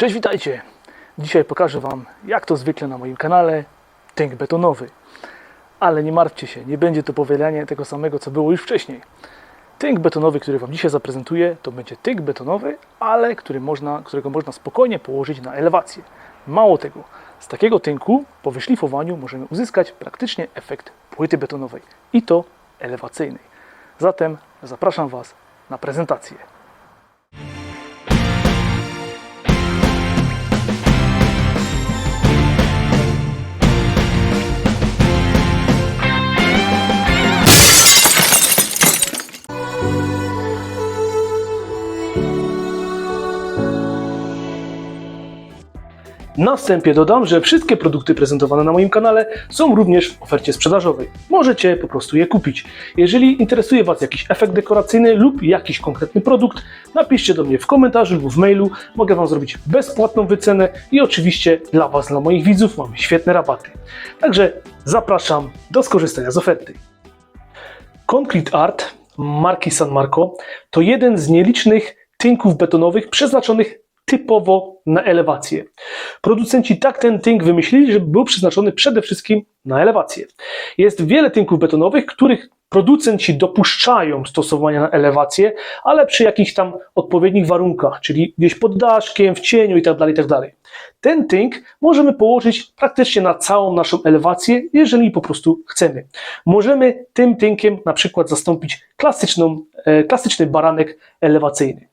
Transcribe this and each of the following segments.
Cześć, witajcie! Dzisiaj pokażę Wam, jak to zwykle na moim kanale, tynk betonowy. Ale nie martwcie się, nie będzie to powielanie tego samego, co było już wcześniej. Tynk betonowy, który Wam dzisiaj zaprezentuję, to będzie tynk betonowy, ale który można, którego można spokojnie położyć na elewację. Mało tego, z takiego tynku po wyszlifowaniu możemy uzyskać praktycznie efekt płyty betonowej i to elewacyjnej. Zatem zapraszam Was na prezentację. Na wstępie dodam, że wszystkie produkty prezentowane na moim kanale są również w ofercie sprzedażowej. Możecie po prostu je kupić. Jeżeli interesuje Was jakiś efekt dekoracyjny lub jakiś konkretny produkt, napiszcie do mnie w komentarzu lub w mailu. Mogę Wam zrobić bezpłatną wycenę i oczywiście dla Was, dla moich widzów mam świetne rabaty. Także zapraszam do skorzystania z oferty. Concrete Art marki San Marco to jeden z nielicznych tynków betonowych przeznaczonych typowo na elewację. Producenci tak ten tynk wymyślili, żeby był przeznaczony przede wszystkim na elewację. Jest wiele tynków betonowych, których producenci dopuszczają stosowania na elewację, ale przy jakichś tam odpowiednich warunkach, czyli gdzieś pod daszkiem, w cieniu itd. itd. Ten tynk możemy położyć praktycznie na całą naszą elewację, jeżeli po prostu chcemy. Możemy tym tynkiem na przykład zastąpić klasyczną, e, klasyczny baranek elewacyjny.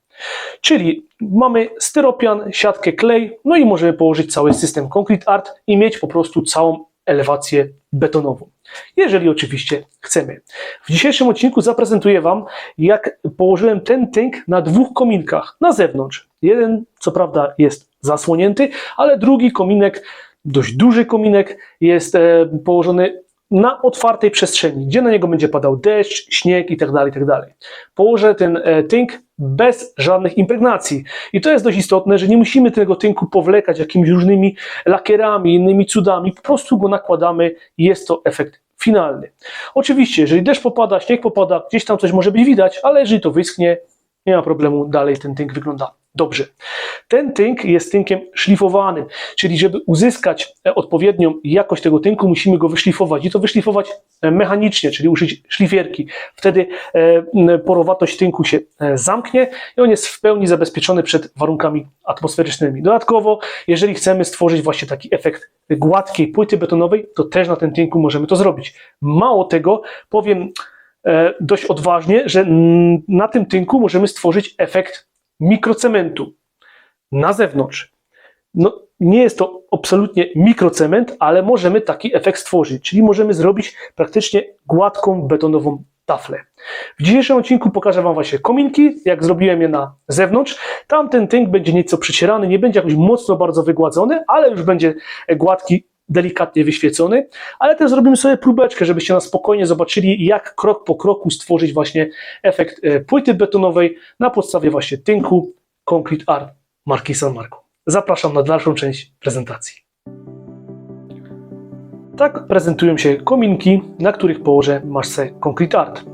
Czyli mamy styropian, siatkę, klej, no i możemy położyć cały system Concrete Art i mieć po prostu całą elewację betonową. Jeżeli oczywiście chcemy. W dzisiejszym odcinku zaprezentuję Wam, jak położyłem ten tynk na dwóch kominkach na zewnątrz. Jeden, co prawda, jest zasłonięty, ale drugi kominek, dość duży kominek, jest e, położony na otwartej przestrzeni, gdzie na niego będzie padał deszcz, śnieg itd. itd. Położę ten e, bez żadnych impregnacji. I to jest dość istotne, że nie musimy tego tynku powlekać jakimiś różnymi lakierami, innymi cudami, po prostu go nakładamy i jest to efekt finalny. Oczywiście, jeżeli deszcz popada, śnieg popada, gdzieś tam coś może być widać, ale jeżeli to wyschnie, nie ma problemu, dalej ten tynk wygląda dobrze. Ten tynk jest tynkiem szlifowanym, czyli żeby uzyskać e, odpowiednią jakość tego tynku, musimy go wyszlifować i to wyszlifować e, mechanicznie, czyli użyć szlifierki. Wtedy e, porowatość tynku się zamknie i on jest w pełni zabezpieczony przed warunkami atmosferycznymi. Dodatkowo, jeżeli chcemy stworzyć właśnie taki efekt gładkiej płyty betonowej, to też na tym tynku możemy to zrobić. Mało tego, powiem dość odważnie, że na tym tynku możemy stworzyć efekt mikrocementu na zewnątrz. No, nie jest to absolutnie mikrocement, ale możemy taki efekt stworzyć, czyli możemy zrobić praktycznie gładką betonową taflę. W dzisiejszym odcinku pokażę Wam właśnie kominki, jak zrobiłem je na zewnątrz. Tam ten tynk będzie nieco przycierany, nie będzie jakoś mocno bardzo wygładzony, ale już będzie gładki, delikatnie wyświecony, ale też zrobimy sobie próbeczkę, żebyście na spokojnie zobaczyli, jak krok po kroku stworzyć właśnie efekt e, płyty betonowej na podstawie właśnie tynku Concrete Art marki San Marco. Zapraszam na dalszą część prezentacji. Tak prezentują się kominki, na których położę masę Concrete Art.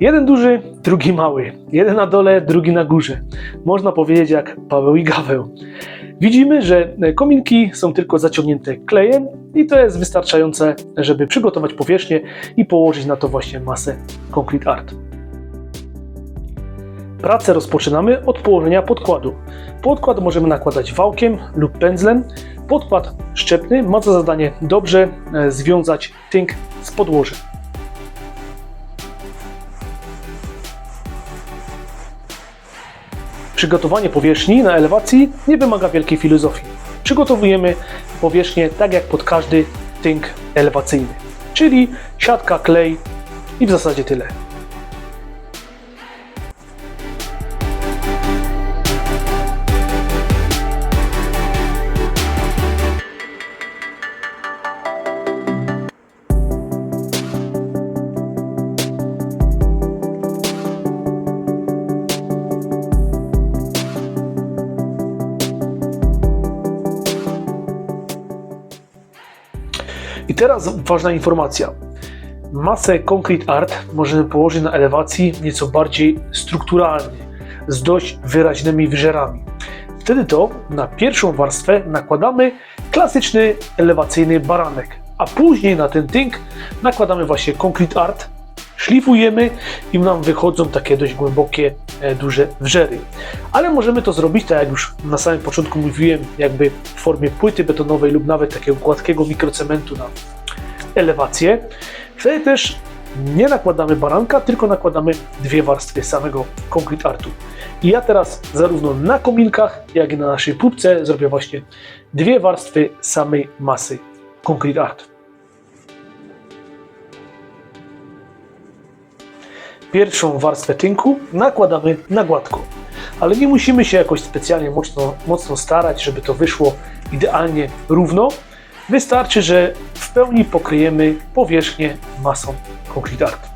Jeden duży, drugi mały. Jeden na dole, drugi na górze. Można powiedzieć jak Paweł i Gaweł. Widzimy, że kominki są tylko zaciągnięte klejem i to jest wystarczające, żeby przygotować powierzchnię i położyć na to właśnie masę Concrete Art. Pracę rozpoczynamy od położenia podkładu. Podkład możemy nakładać wałkiem lub pędzlem. Podkład szczepny ma za zadanie dobrze e, związać tynk z podłożem. Przygotowanie powierzchni na elewacji nie wymaga wielkiej filozofii. Przygotowujemy powierzchnię tak jak pod każdy tynk elewacyjny, czyli siatka, klej i w zasadzie tyle. Teraz ważna informacja. Masę Concrete Art możemy położyć na elewacji nieco bardziej strukturalnie, z dość wyraźnymi wyżerami. Wtedy to na pierwszą warstwę nakładamy klasyczny elewacyjny baranek, a później na ten tynk nakładamy właśnie Concrete Art, szlifujemy i nam wychodzą takie dość głębokie, e, duże wrzery. Ale możemy to zrobić, tak jak już na samym początku mówiłem, jakby w formie płyty betonowej lub nawet takiego gładkiego mikrocementu na elewację. Wtedy też nie nakładamy baranka, tylko nakładamy dwie warstwy samego Concrete Artu. I ja teraz zarówno na kominkach, jak i na naszej próbce zrobię właśnie dwie warstwy samej masy Concrete Art. Pierwszą warstwę tynku nakładamy na gładko, ale nie musimy się jakoś specjalnie mocno, mocno starać, żeby to wyszło idealnie równo. Wystarczy, że w pełni pokryjemy powierzchnię masą Concrete Art.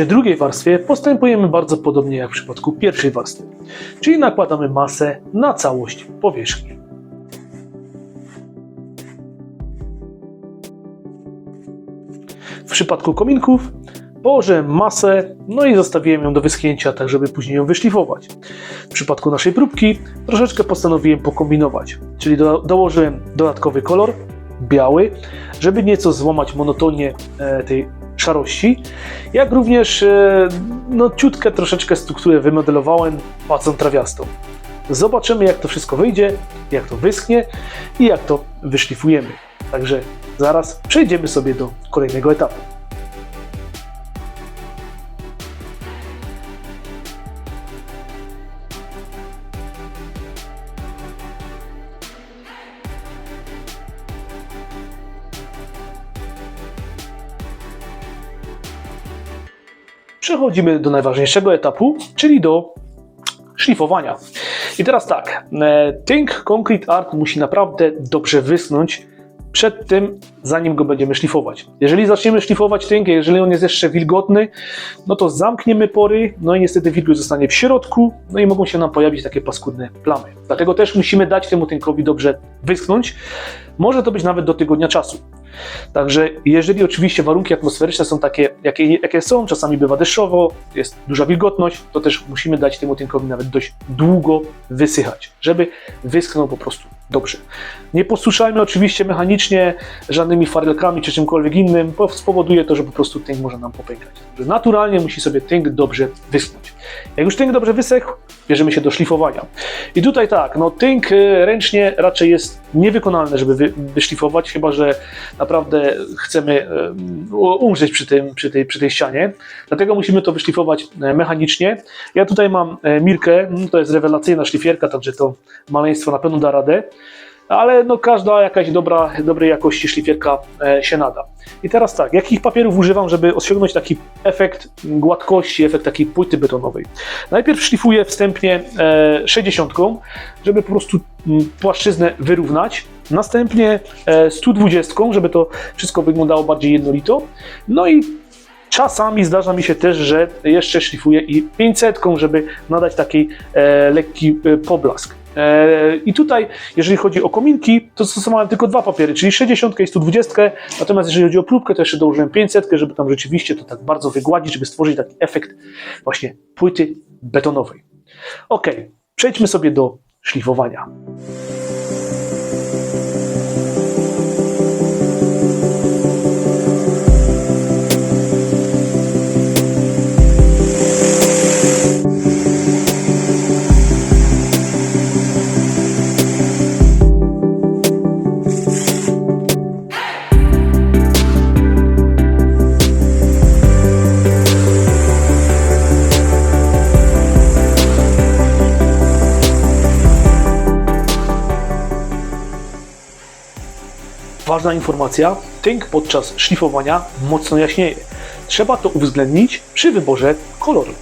Przy drugiej warstwie postępujemy bardzo podobnie jak w przypadku pierwszej warstwy, czyli nakładamy masę na całość powierzchni. W przypadku kominków położyłem masę, no i zostawiłem ją do wyschnięcia, tak żeby później ją wyszlifować. W przypadku naszej próbki troszeczkę postanowiłem pokombinować, czyli do, dołożyłem dodatkowy kolor, biały, żeby nieco złamać monotonię e, tej szarości, jak również e, no, ciutkę troszeczkę strukturę wymodelowałem płacą trawiastą. Zobaczymy jak to wszystko wyjdzie, jak to wyschnie i jak to wyszlifujemy. Także zaraz przejdziemy sobie do kolejnego etapu. Przechodzimy do najważniejszego etapu, czyli do szlifowania. I teraz tak, e, Tynk Concrete Art musi naprawdę dobrze wyschnąć przed tym, zanim go będziemy szlifować. Jeżeli zaczniemy szlifować tynk, jeżeli on jest jeszcze wilgotny, no to zamkniemy pory, no i niestety wilgoć zostanie w środku, no i mogą się nam pojawić takie paskudne plamy. Dlatego też musimy dać temu tynkowi dobrze wyschnąć. Może to być nawet do tygodnia czasu. Także jeżeli oczywiście warunki atmosferyczne są takie, jakie, jakie są, czasami bywa deszczowo, jest duża wilgotność, to też musimy dać temu tynkowi nawet dość długo wysychać, żeby wyschnął po prostu dobrze. Nie posuszajmy oczywiście mechanicznie żadnymi farelkami czy czymkolwiek innym, bo spowoduje to, że po prostu tynk może nam popękać. Także naturalnie musi sobie tynk dobrze wyschnąć. Jak już tynk dobrze wysechł, bierzemy się do szlifowania. I tutaj tak, no tynk e, ręcznie raczej jest niewykonalne, żeby wy, wyszlifować, chyba że naprawdę chcemy e, umrzeć przy, tym, przy, tej, przy tej ścianie. Dlatego musimy to wyszlifować e, mechanicznie. Ja tutaj mam Mirkę, mm, to jest rewelacyjna szlifierka, także to maleństwo na pewno da radę ale no każda jakaś dobra, dobrej jakości szlifierka e, się nada. I teraz tak, jakich papierów używam, żeby osiągnąć taki efekt gładkości, efekt takiej płyty betonowej? Najpierw szlifuję wstępnie 60, żeby po prostu płaszczyznę wyrównać. Następnie 120, żeby to wszystko wyglądało bardziej jednolito. No i Czasami zdarza mi się też, że jeszcze szlifuję i 500, żeby nadać taki e, lekki e, poblask. E, I tutaj, jeżeli chodzi o kominki, to stosowałem tylko dwa papiery, czyli 60 i 120. Natomiast jeżeli chodzi o próbkę, to jeszcze dołożyłem 500, żeby tam rzeczywiście to tak bardzo wygładzić, żeby stworzyć taki efekt właśnie płyty betonowej. Ok, przejdźmy sobie do szlifowania. Ważna informacja, tynk podczas szlifowania mocno jaśnieje. Trzeba to uwzględnić przy wyborze koloru.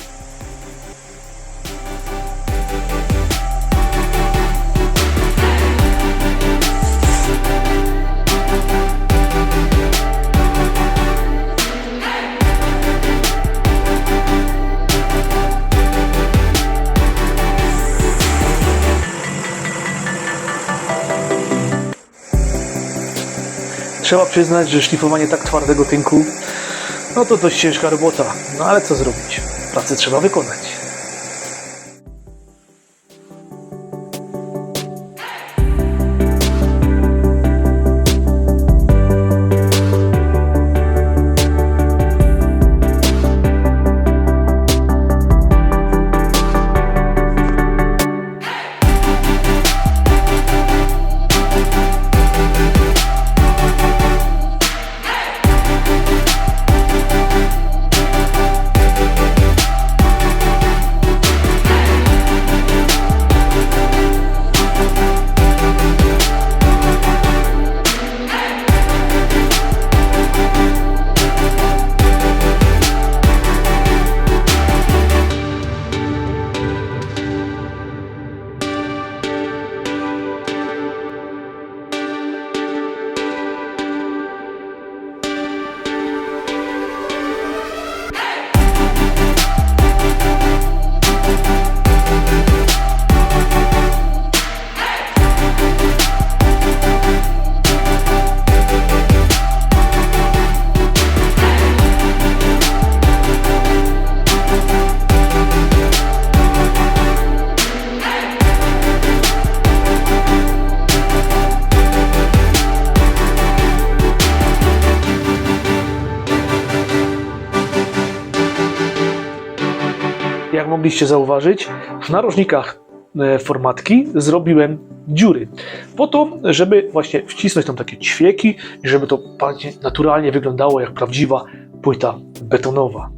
Trzeba przyznać, że szlifowanie tak twardego tynku, no to dość ciężka robota. No ale co zrobić? Pracę trzeba wykonać. Mogliście zauważyć, w narożnikach e, formatki zrobiłem dziury. Po to, żeby właśnie wcisnąć tam takie ćwieki i żeby to naturalnie wyglądało jak prawdziwa płyta betonowa.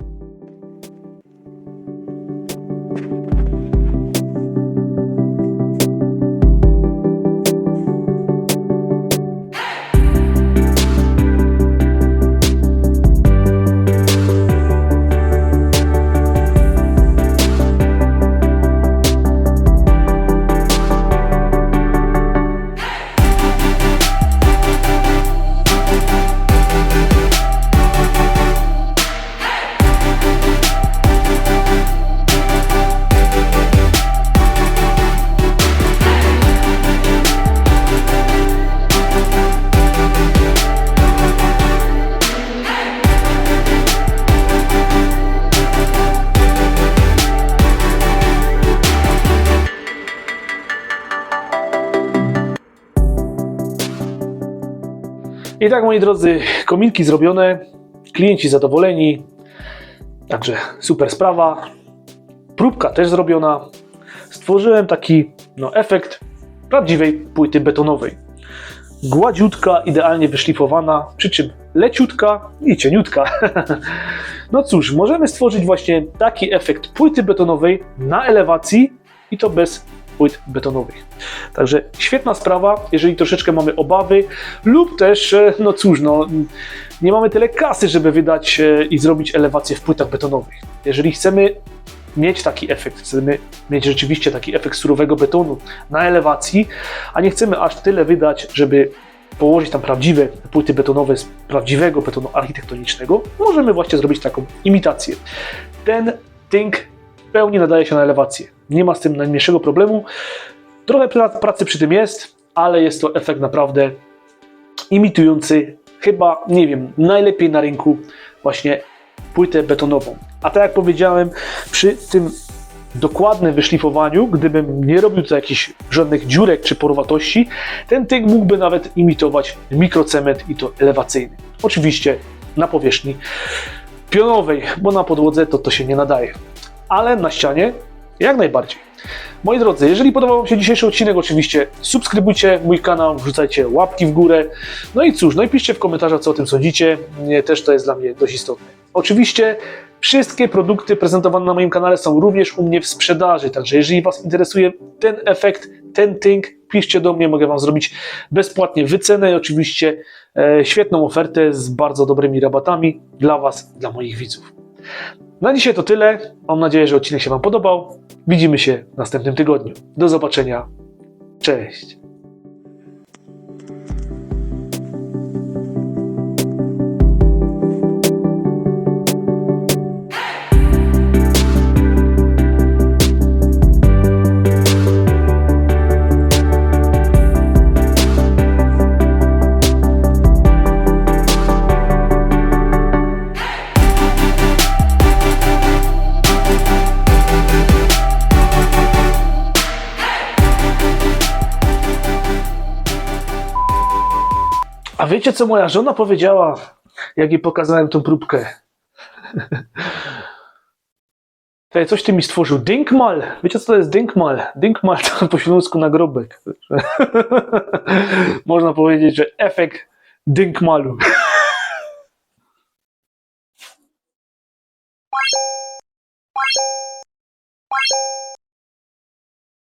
I tak, moi drodzy, kominki zrobione, klienci zadowoleni, także super sprawa. Próbka też zrobiona. Stworzyłem taki no, efekt prawdziwej płyty betonowej. Gładziutka, idealnie wyszlifowana, przy czym leciutka i cieniutka. No cóż, możemy stworzyć właśnie taki efekt płyty betonowej na elewacji i to bez płyt betonowych. Także świetna sprawa, jeżeli troszeczkę mamy obawy lub też, e, no cóż, no, nie mamy tyle kasy, żeby wydać e, i zrobić elewację w płytach betonowych. Jeżeli chcemy mieć taki efekt, chcemy mieć rzeczywiście taki efekt surowego betonu na elewacji, a nie chcemy aż tyle wydać, żeby położyć tam prawdziwe płyty betonowe z prawdziwego betonu architektonicznego, możemy właśnie zrobić taką imitację. Ten tynk pełni nadaje się na elewację. Nie ma z tym najmniejszego problemu. Trochę pra- pracy przy tym jest, ale jest to efekt naprawdę imitujący chyba, nie wiem, najlepiej na rynku właśnie płytę betonową. A tak jak powiedziałem, przy tym dokładnym wyszlifowaniu, gdybym nie robił tutaj jakichś żadnych dziurek czy porowatości, ten tynk mógłby nawet imitować mikrocement i to elewacyjny. Oczywiście na powierzchni pionowej, bo na podłodze to to się nie nadaje. Ale na ścianie jak najbardziej. Moi drodzy, jeżeli podobał Wam się dzisiejszy odcinek, oczywiście subskrybujcie mój kanał, wrzucajcie łapki w górę. No i cóż, no i piszcie w komentarzach, co o tym sądzicie. Też to jest dla mnie dość istotne. Oczywiście wszystkie produkty prezentowane na moim kanale są również u mnie w sprzedaży, także jeżeli Was interesuje ten efekt, ten tynk, piszcie do mnie, mogę Wam zrobić bezpłatnie wycenę i oczywiście e, świetną ofertę z bardzo dobrymi rabatami dla Was, dla moich widzów. Na dzisiaj to tyle. Mam nadzieję, że odcinek się Wam podobał. Widzimy się w następnym tygodniu. Do zobaczenia. Cześć. A wiecie, co moja żona powiedziała, jak jej pokazałem tą próbkę? Tutaj coś ty mi stworzył. Dinkmal. Wiecie, co to jest dinkmal? Dinkmal to po śląsku nagrobek. Można powiedzieć, że efekt dinkmalu.